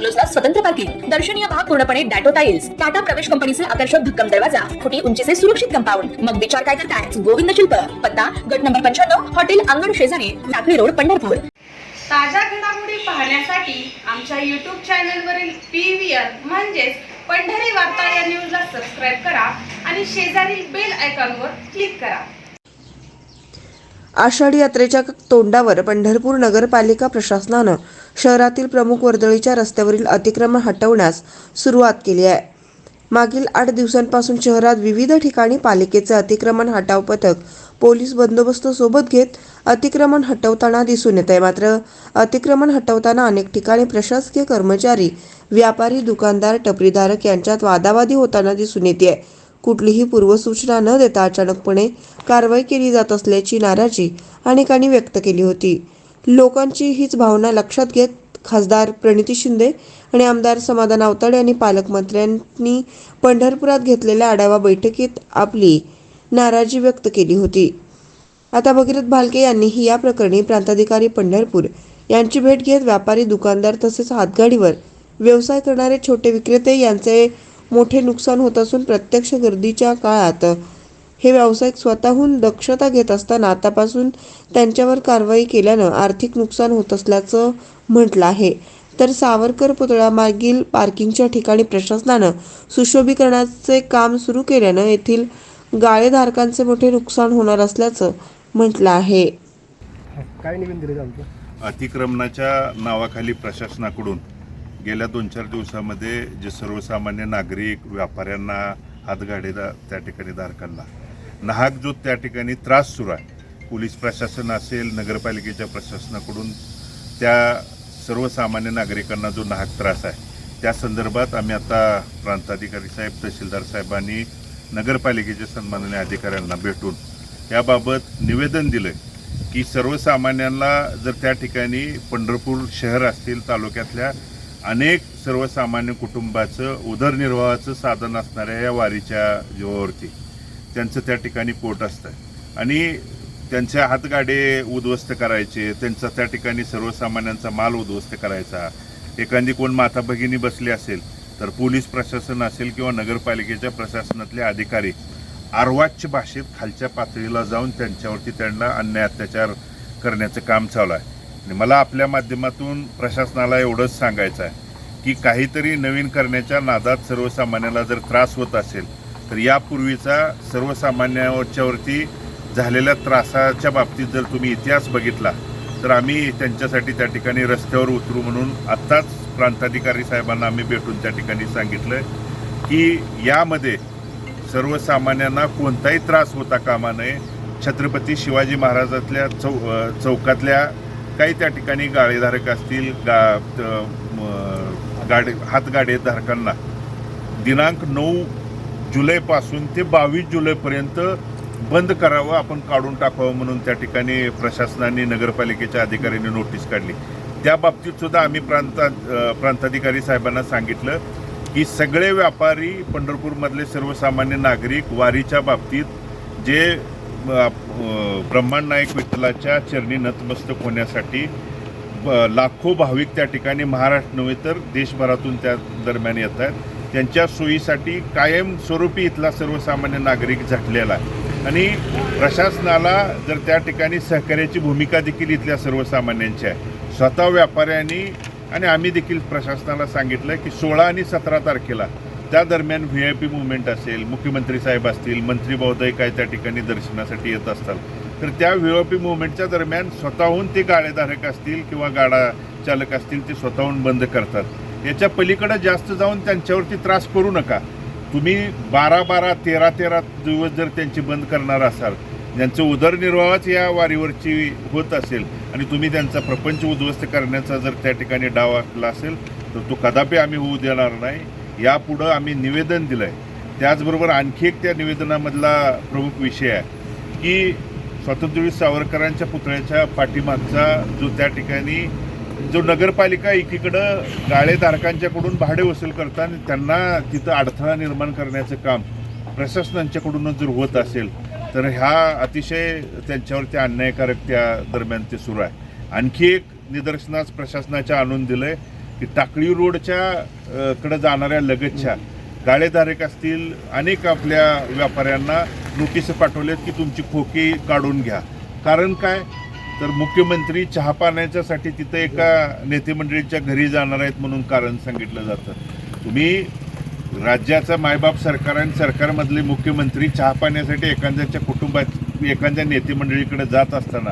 बंगलोजला स्वतंत्र पार्किंग. दर्शनीय भाग पूर्णपणे डॅटो टाइल्स टाटा प्रवेश कंपनीचे आकर्षक भक्कम दरवाजा. फुटी उंचीचे सुरक्षित कंपाऊंड. मग विचार काय करताय? गोविंद शिल्प. पत्ता गट नंबर पंच्याण्णव हॉटेल अंगण शेजारी टाकळी रोड पंढरपूर. ताज्या घडामोडी पाहण्यासाठी आमच्या यूट्यूब चॅनलवरील पी व्ही आर म्हणजेच पंढरी वार्ता या न्यूजला सबस्क्राईब करा आणि शेजारील बेल आयकॉनवर क्लिक करा. आषाढी यात्रेच्या तोंडावर पंढरपूर नगरपालिका प्रशासनानं शहरातील प्रमुख वर्दळीच्या रस्त्यावरील अतिक्रमण हटवण्यास सुरुवात केली आहे. मागील आठ दिवसांपासून शहरात विविध ठिकाणी पालिकेचे अतिक्रमण हटाव पथक पोलीस बंदोबस्त सोबत घेत अतिक्रमण हटवताना दिसून येत आहे. मात्र अतिक्रमण हटवताना अनेक ठिकाणी प्रशासकीय कर्मचारी व्यापारी दुकानदार टपरीधारक यांच्यात वादावादी होताना दिसून येते. कुठलीही पूर्वसूचना न देता अचानकपणे कारवाई केली जात असल्याची नाराजी अनेकांनी व्यक्त केली होती. लोकांची हीच भावना लक्षात घेत खासदार प्रणिती शिंदे आणि आमदार समाधान आवताडे यांनी पालकमंत्र्यांनी पंढरपुरात घेतलेल्या आढावा बैठकीत आपली नाराजी व्यक्त केली होती. आता भगीरथ भालके यांनीही या प्रकरणी प्रांताधिकारी पंढरपूर यांची भेट घेत व्यापारी दुकानदार तसेच हातगाडीवर व्यवसाय करणारे छोटे विक्रेते यांचे मोठे नुकसान होत असून प्रत्यक्ष गर्दीच्या काळात हे व्यावसायिक स्वतःहून दक्षता घेत असताना आतापासून त्यांच्यावर कारवाई केल्यानं आर्थिक नुकसान होत असल्याचं म्हटलं आहे. तर सावरकर पुतळा मागील पार्किंगच्या ठिकाणी प्रशासनानं सुशोभीकरणाचे काम सुरू केल्यानं येथील गाळेधारकांचे मोठे नुकसान होणार असल्याचं म्हटलं आहे. काय निवेदन दिलं आमचं अतिक्रमणाच्या नावाखाली प्रशासनाकडून गेल्या दोन चार दिवसामध्ये जे सर्वसामान्य नागरिक व्यापाऱ्यांना हातगाडीला त्या ठिकाणी धारकांना नाहक जो त्या ठिकाणी त्रास सुरू आहे. पोलीस प्रशासन असेल नगरपालिकेच्या प्रशासनाकडून त्या सर्वसामान्य नागरिकांना जो नाहक त्रास आहे त्या संदर्भात आम्ही आता प्रांताधिकारी साहेब तहसीलदार साहेबांनी नगरपालिकेच्या सन्माननीय अधिकाऱ्यांना भेटून याबाबत निवेदन दिलं की सर्वसामान्यांना जर त्या ठिकाणी पंढरपूर शहर असतील तालुक्यातल्या अनेक सर्वसामान्य कुटुंबाचं उदरनिर्वाहाचं साधन असणाऱ्या या वारीच्या जीवावरती त्यांचं त्या ठिकाणी पोट असतं. आणि त्यांच्या हातगाडे उद्ध्वस्त करायचे त्यांचा त्या ठिकाणी सर्वसामान्यांचा माल उद्ध्वस्त करायचा. एखादी कोण माता भगिनी बसली असेल तर पोलीस प्रशासन असेल किंवा नगरपालिकेच्या प्रशासनातले अधिकारी आर्वाच्य भाषेत खालच्या पातळीला जाऊन त्यांच्यावरती त्यांना अन्याय अत्याचार करण्याचं काम चालू आहे. आणि मला आपल्या माध्यमातून प्रशासनाला एवढंच सांगायचं आहे की काहीतरी नवीन करण्याच्या नादात सर्वसामान्याला जर त्रास होत असेल तर यापूर्वीचा सर्वसामान्याच्यावरती झालेल्या त्रासाच्या बाबतीत जर तुम्ही इतिहास बघितला तर आम्ही त्यांच्यासाठी त्या ठिकाणी रस्त्यावर उतरू म्हणून आत्ताच प्रांताधिकारी साहेबांना आम्ही भेटून त्या ठिकाणी सांगितलं की यामध्ये सर्वसामान्यांना कोणताही त्रास होता कामा नये. छत्रपती शिवाजी महाराजातल्या चौ चौकातल्या काही त्या ठिकाणी गाळेधारक असतील गा गाडे गाडी हातगाडेधारकांना दिनांक नऊ जुलैपासून ते बावीस जुलैपर्यंत बंद करावं आपण काढून टाकावं म्हणून त्या ठिकाणी प्रशासनाने नगरपालिकेच्या अधिकाऱ्यांनी नोटीस काढली. त्या बाबतीत सुद्धा आम्ही प्रांता प्रांताधिकारी साहेबांना सांगितलं की सगळे व्यापारी पंढरपूरमधले सर्वसामान्य नागरिक वारीच्या बाबतीत जे ब्रह्मांड नायक विठ्ठलाच्या चरणी नतमस्तक होण्यासाठी ब- लाखो भाविक त्या ठिकाणी महाराष्ट्र नव्हे तर देशभरातून त्या दरम्यान येत आहेत त्यांच्या सोयीसाठी कायमस्वरूपी इथला सर्वसामान्य नागरिक झटलेला आहे. आणि प्रशासनाला जर त्या ठिकाणी सहकार्याची भूमिका देखील इथल्या सर्वसामान्यांची आहे. स्वतः व्यापाऱ्यांनी आणि आम्ही देखील प्रशासनाला सांगितलं की सोळा आणि सतरा तारखेला त्या दरम्यान व्ही आय पी मुवमेंट असेल मुख्यमंत्री साहेब असतील मंत्री महोदय काय त्या ठिकाणी दर्शनासाठी येत असतात तर त्या व्ही आय पी मुवमेंटच्या दरम्यान स्वतःहून ते गाडेधारक असतील किंवा गाडा चालक असतील ते स्वतःहून बंद करतात. याच्या पलीकडं जास्त जाऊन त्यांच्यावरती त्रास करू नका. तुम्ही बारा बारा तेरा तेरा दिवस जर त्यांची बंद करणार असाल ज्यांचं उदरनिर्वाहच या वारीवरची होत असेल आणि तुम्ही त्यांचा प्रपंच उद्ध्वस्त करण्याचा जर त्या ठिकाणी डाव आखला असेल तर तो कदापि आम्ही होऊ देणार नाही. यापुढं आम्ही निवेदन दिलं आहे त्याचबरोबर आणखी एक त्या निवेदनामधला प्रमुख विषय आहे की स्वातंत्र्यवीर सावरकरांच्या पुतळ्याच्या पाठीमागचा जो त्या ठिकाणी जो नगरपालिका एकीकडं गाळेधारकांच्याकडून भाडे वसूल करताना त्यांना तिथं अडथळा निर्माण करण्याचं काम प्रशासनांच्याकडूनच जर होत असेल तर ह्या अतिशय त्यांच्यावरती अन्यायकारक त्या दरम्यान ते सुरू आहे. आणखी एक निदर्शनास प्रशासनाच्या आणून दिलं आहे की टाकळी रोडच्या कडे जाणाऱ्या लगतच्या गाळेधारक असतील अनेक आपल्या व्यापाऱ्यांना नोटीस पाठवल्यात की तुमची खोकी काढून घ्या. कारण काय? तर मुख्यमंत्री चहा पाण्याच्यासाठी तिथं एका नेतेमंडळीच्या घरी जाणार आहेत म्हणून कारण सांगितलं जातं. तुम्ही राज्याचा मायबाप सरकार आणि सरकारमधले मुख्यमंत्री चहा पाण्यासाठी एखाद्याच्या कुटुंबात एखाद्या नेतेमंडळीकडे जात असताना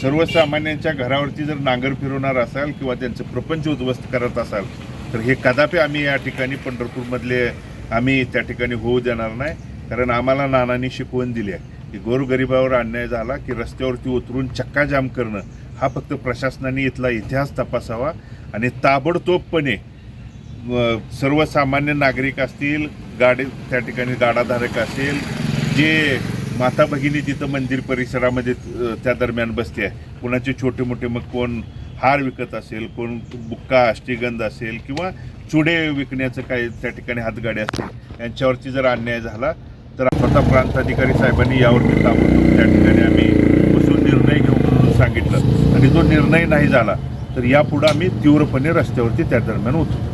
सर्वसामान्यांच्या घरावरती जर नांगर फिरवणार असाल किंवा त्यांचं प्रपंच उद्ध्वस्त करत असाल तर हे कदापि आम्ही या ठिकाणी पंढरपूरमधले आम्ही त्या ठिकाणी होऊ देणार नाही कारण आम्हाला नानांनी शिकवण दिली आहे. की गोरगरिबावर अन्याय झाला की रस्त्यावरती उतरून चक्काजाम करणं हा फक्त प्रशासनाने इथला इतिहास तपासावा आणि ताबडतोबपणे सर्वसामान्य नागरिक असतील गाडी त्या ठिकाणी गाडाधारक असेल जे माता भगिनी तिथं मंदिर परिसरामध्ये त्या दरम्यान बसते आहे कुणाचे छोटे मोठे मग कोण हार विकत असेल कोण बुक्का अष्टीगंध असेल किंवा चुडे विकण्याचं काही त्या ठिकाणी हातगाडी असतील यांच्यावरती जर अन्याय झाला तर स्वतः प्रांताधिकारी साहेबांनी यावरती ताबडतोब त्या ठिकाणी आम्ही बसून निर्णय घेऊ म्हणून सांगितलं. आणि जो निर्णय नाही झाला तर यापुढं आम्ही तीव्रपणे रस्त्यावरती त्या दरम्यान उतरू.